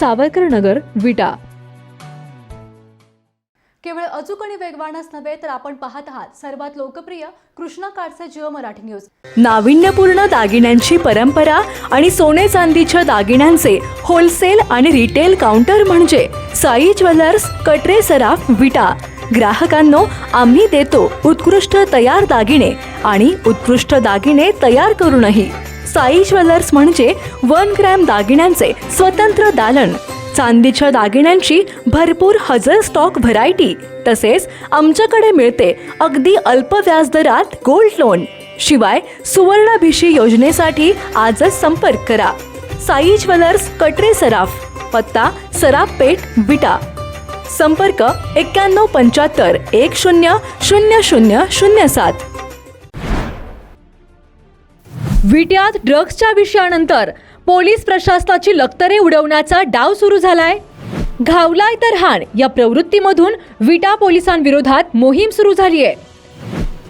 सावरकर नगर विटा. केवळ अचूक आणि वेगवानच नव्हे तर आपण पाहत आहात सर्वात लोकप्रिय कृष्णा काडसे जिओ मराठी न्यूज. नाविन्यपूर्ण दागिन्यांची परंपरा आणि सोने चांदीच्या दागिन्यांचे होलसेल आणि रिटेल काउंटर म्हणजे साई ज्वेलर्स कटरे सराफ विटा. ग्राहकांनो आम्ही देतो उत्कृष्ट तयार दागिने आणि उत्कृष्ट दागिने तयार करूनही. साई ज्वेलर्स म्हणजे वन ग्रॅम दागिन्यांचे स्वतंत्र दालन. चांदीच्या दागिन्यांची भरपूर हजर स्टॉक व्हरायटी. तसेच आमच्याकडे मिळते अगदी अल्प व्याजदरात गोल्ड लोन. शिवाय सुवर्णाभिषी योजनेसाठी आजच संपर्क करा. साई ज्वेलर्स कटरे सराफ पत्ता सराफ पेठ विटा. संपर्क एक्क्याण्णव पंच्याहत्तर एक शून्य शून्य शून्य शून्य सात. विट्यात ड्रग्सच्या विषयानंतर पोलीस प्रशासनाची लक्तरे उडवण्याचा डाव सुरू झालाय. घावलाय तर हाण या प्रवृत्तीमधून विटा पोलिसांविरोधात मोहीम सुरू झाली आहे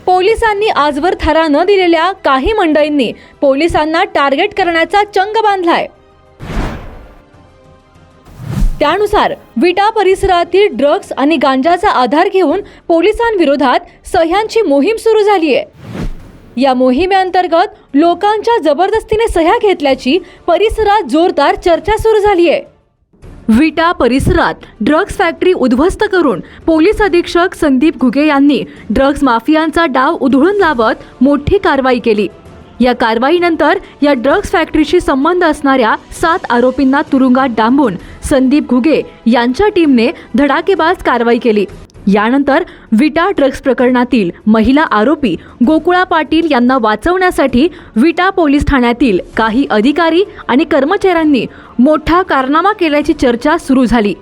पोलिसांनी आजवर थरा न दिलेल्या काही मंडळींनी पोलिसांना टार्गेट करण्याचा चंग बांधलाय. त्यानुसार विटा परिसरातील ड्रग्ज आणि गांजाचा आधार घेऊन पोलिसांविरोधात सह्यांची मोहीम सुरू झाली आहे या मोहिमेअंतर्गत लोकांच्या जबरदस्तीने सह्या घेतल्याची परिसरात जोरदार चर्चा सुरू झाली आहे. विटा परिसरात ड्रग्ज फॅक्टरी उद्ध्वस्त करून पोलीस अधीक्षक संदीप घुगे यांनी ड्रग्ज माफियांचा डाव उधळून लावत मोठी कारवाई केली. या कारवाईनंतर या ड्रग्ज फॅक्टरीशी संबंध असणाऱ्या सात आरोपींना तुरुंगात डांबून संदीप घुगे यांच्या टीमने धडाकेबाज कारवाई केली. यानंतर विटा ड्रग्ज प्रकरणातील महिला आरोपी गोकुळा पाटील यांना वाचवण्यासाठी विटा पोलीस ठाण्यातील काही अधिकारी आणि कर्मचाऱ्यांनी मोठा कारनामा केल्याची चर्चा सुरू झाली.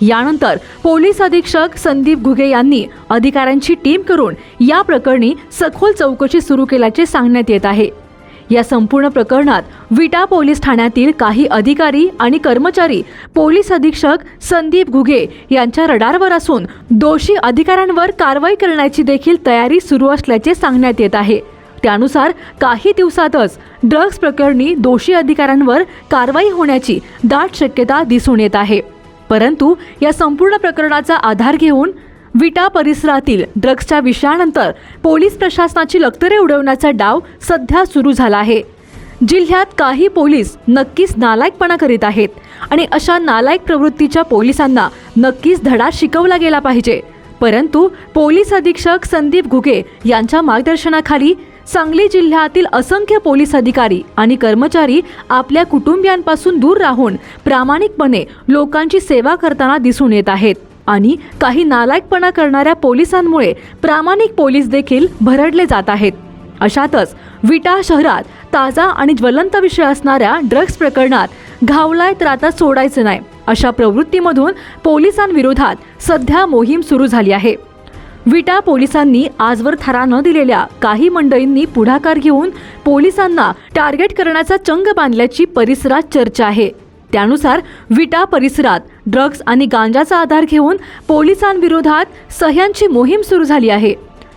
यानंतर पोलीस अधीक्षक संदीप घुगे यांनी अधिकाऱ्यांची टीम करून या प्रकरणी सखोल चौकशी सुरू केल्याचे सांगण्यात येत आहे. या संपूर्ण प्रकरणात विटा पोलीस ठाण्यातील काही अधिकारी आणि कर्मचारी पोलीस अधीक्षक संदीप घुगे यांच्या रडारवर असून दोषी अधिकाऱ्यांवर कारवाई करण्याची देखील तयारी सुरू असल्याचे सांगण्यात येत आहे. त्यानुसार काही दिवसातच ड्रग्ज प्रकरणी दोषी अधिकाऱ्यांवर कारवाई होण्याची दाट शक्यता दिसून येत आहे. परंतु या संपूर्ण प्रकरणाचा आधार घेऊन विटा परिसरातील ड्रग्जच्या विषयानंतर पोलीस प्रशासनाची लक्तरे उडवण्याचा डाव सध्या सुरू झाला आहे. जिल्ह्यात काही पोलीस नक्कीच नालायकपणा करीत आहेत आणि अशा नालायक प्रवृत्तीच्या पोलिसांना नक्कीच धडा शिकवला गेला पाहिजे. परंतु पोलीस अधीक्षक संदीप घुगे यांच्या मार्गदर्शनाखाली सांगली जिल्ह्यातील असंख्य पोलीस अधिकारी आणि कर्मचारी आपल्या कुटुंबियांपासून दूर राहून प्रामाणिकपणे लोकांची सेवा करताना दिसून येत आहेत. आणि काही नालायकपणा करणाऱ्या पोलिसांमुळे प्रामाणिक पोलीस देखील भरडले जात आहेत. अशातच विटा शहरात ताजा आणि ज्वलंत विषय असणाऱ्या ड्रग्ज प्रकरणात घावलाय तर आता सोडायचं नाही अशा प्रवृत्तीमधून पोलिसांविरोधात सध्या मोहीम सुरू झाली आहे. विटा पोलिसांनी आजवर थरा न दिलेल्या काही मंडळींनी पुढाकार घेऊन पोलिसांना टार्गेट करण्याचा चंग बांधल्याची परिसरात चर्चा आहे. त्यानुसार विटा परिसरात ड्रग्ज आणि गांजाचा आधार घेऊन पोलिसांविरोधात सह्यांची मोहीम सुरू झाली आहे.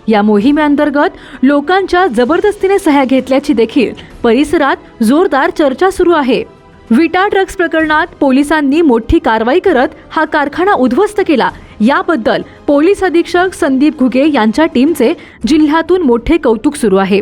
या मोहिमेअंतर्गत लोकांच्या जबरदस्तीने सह्या घेतल्याची देखील परिसरात जोरदार चर्चा सुरू आहे. विटा ड्रग्ज प्रकरणात पोलिसांनी मोठी कारवाई करत हा कारखाना उद्ध्वस्त केला. याबद्दल पोलीस अधीक्षक संदीप घुगे यांच्या टीमचे जिल्ह्यातून मोठे कौतुक सुरू आहे.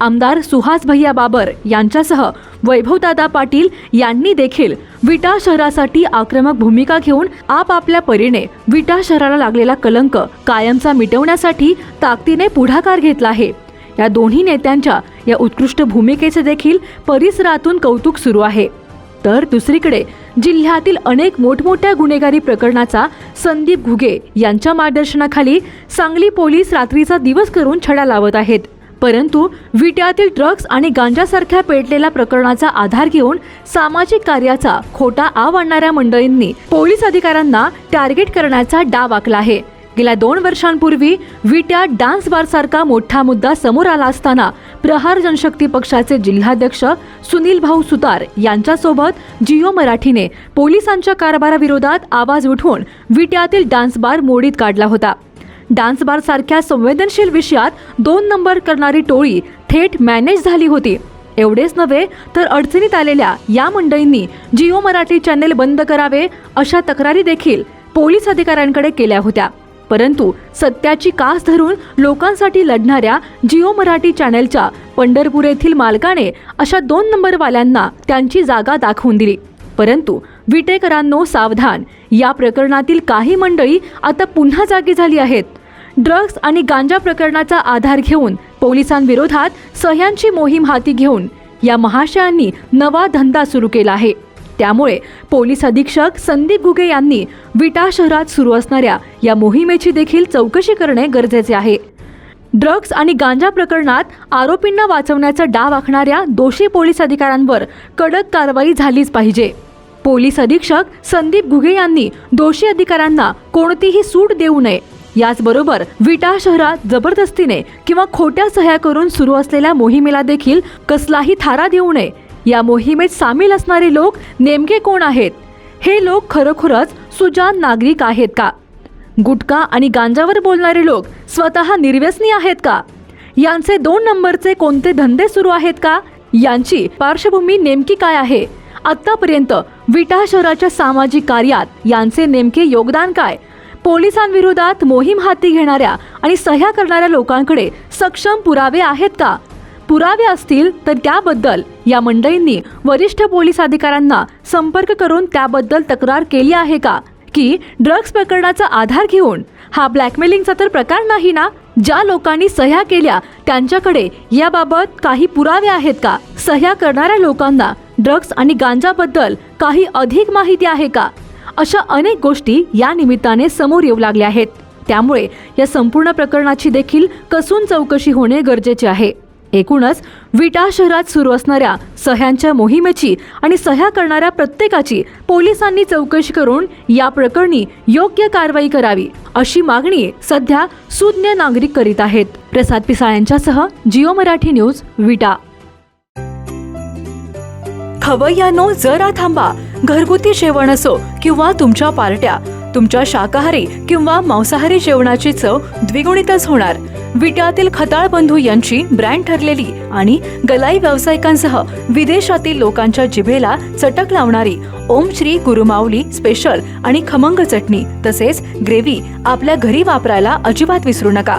आमदार सुहास भैया बाबर यांच्यासह वैभवदादा पाटील यांनी देखील विटा शहरासाठी आक्रमक भूमिका घेऊन आपापल्या परीने विटा शहराला लागलेला कलंक कायमचा मिटवण्यासाठी ताकदीने पुढाकार घेतला आहे. या दोन्ही नेत्यांच्या या उत्कृष्ट भूमिकेचे देखील परिसरातून कौतुक सुरू आहे. तर दुसरीकडे जिल्ह्यातील अनेक मोठमोठ्या गुन्हेगारी प्रकरणाचा संदीप घुगे यांच्या मार्गदर्शनाखाली सांगली पोलीस रात्रीचा दिवस करून छडा लावत आहेत. परंतु विट्यातील ड्रग्ज आणि गांजासारख्या पेटलेल्या प्रकरणाचा आधार घेऊन सामाजिक कार्याचा खोटा आव आणणाऱ्या मंडळींनी पोलीस अधिकाऱ्यांना टार्गेट करण्याचा डाव आखला आहे. गेल्या दोन वर्षांपूर्वी विट्या डान्स बार सारखा मोठा मुद्दा समोर आला असताना प्रहार जनशक्ती पक्षाचे जिल्हाध्यक्ष सुनील भाऊ सुतार यांच्यासोबत जिओ मराठीने पोलिसांच्या कारभाराविरोधात आवाज उठवून विट्यातील डान्स बार मोडीत काढला होता. डान्स बार सारख्या संवेदनशील विषयात दोन नंबर करणारी टोळी थेट मॅनेज झाली होती. एवढेच नव्हे तर अडचणीत आलेल्या या मंडळींनी जिओ मराठी चॅनेल बंद करावे अशा तक्रारी देखील पोलीस अधिकाऱ्यांकडे केल्या होत्या. परंतु सत्याची कास धरून लोकांसाठी लढणाऱ्या जिओ मराठी चॅनेलच्या पंढरपूर येथील मालकाने अशा दोन नंबरवाल्यांना त्यांची जागा दाखवून दिली. परंतु विटेकरांनो सावधान या प्रकरणातील काही मंडळी आता पुन्हा जागी झाली आहेत. ड्रग्ज आणि गांजा प्रकरणाचा आधार घेऊन पोलिसांविरोधात सह्यांची मोहीम हाती घेऊन या महाशयांनी नवा धंदा सुरू केला आहे. त्यामुळे पोलीस अधीक्षक संदीप घुगे यांनी विटा शहरात सुरू असणाऱ्या या मोहिमेची देखील चौकशी करणे गरजेचे आहे. ड्रग्ज आणि गांजा प्रकरणात आरोपींना वाचवण्याचा डाव आखणाऱ्या दोषी पोलीस अधिकाऱ्यांवर कडक कारवाई झालीच पाहिजे. पोलीस अधीक्षक संदीप घुगे यांनी दोषी अधिकाऱ्यांना कोणतीही सूट देऊ नये. याचबरोबर विटा शहरात जबरदस्तीने किंवा खोट्या सह्या करून सुरू असलेल्या मोहिमेला देखील कसलाही थारा देऊ नये. या मोहिमेत सामील असणारे लोक नेमके कोण आहेत? हे लोक खरोखरच सुजान नागरिक आहेत का? गुटखा आणि गांजावर बोलणारे लोक स्वतः निर्व्यसनी आहेत का? यांचे दोन नंबरचे कोणते धंदे सुरू आहेत का? यांची पार्श्वभूमी नेमकी काय आहे? आतापर्यंत विटा शहराच्या सामाजिक कार्यात यांचे नेमके योगदान काय? पोलिसांविरोधात मोहीम हाती घेणाऱ्या आणि सह्या करणाऱ्या लोकांकडे सक्षम पुरावे आहेत का? पुरावे असतील तर त्याबद्दल या मंडळींनी वरिष्ठ पोलीस अधिकाऱ्यांना संपर्क करून त्याबद्दल तक्रार केली आहे का? की ड्रग्ज प्रकरणाचा आधार घेऊन हा ब्लॅकमेलिंगचा तर प्रकार नाही ना? ज्या लोकांनी सह्या केल्या त्यांच्याकडे याबाबत काही पुरावे आहेत का? सह्या करणाऱ्या लोकांना ड्रग्ज आणि गांजाबद्दल काही अधिक माहिती आहे का? अशा अनेक गोष्टी या निमित्ताने समोर येऊ लागल्या आहेत. त्यामुळे या संपूर्ण प्रकरणाची देखील कसून चौकशी होणे गरजेचे आहे. एकूणच विटा शहरात सुरू असणाऱ्या सह्यांच्या मोहिमेची आणि सह्या करणाऱ्या प्रत्येकाची पोलिसांनी चौकशी करून या प्रकरणी योग्य कारवाई करावी अशी मागणी सध्या सुज्ञ नागरिक करीत आहेत. प्रसाद पिसाळ्यांच्यासह जिओ मराठी न्यूज विटा. खवय्यानो जरा थांबा. घरगुती जेवण असो किंवा तुमच्या पार्ट्या तुमच्या शाकाहारी किंवा मांसाहारी जेवणाची चव द्विगुणितच होणार. विट्यातील खताळ बंधू यांची ब्रँड ठरलेली आणि गलाई व्यावसायिकांसह विदेशातील लोकांच्या जिभेला चटक लावणारी ओम श्री गुरुमाऊली स्पेशल आणि खमंग चटणी तसेच ग्रेव्ही आपल्या घरी वापरायला अजिबात विसरू नका.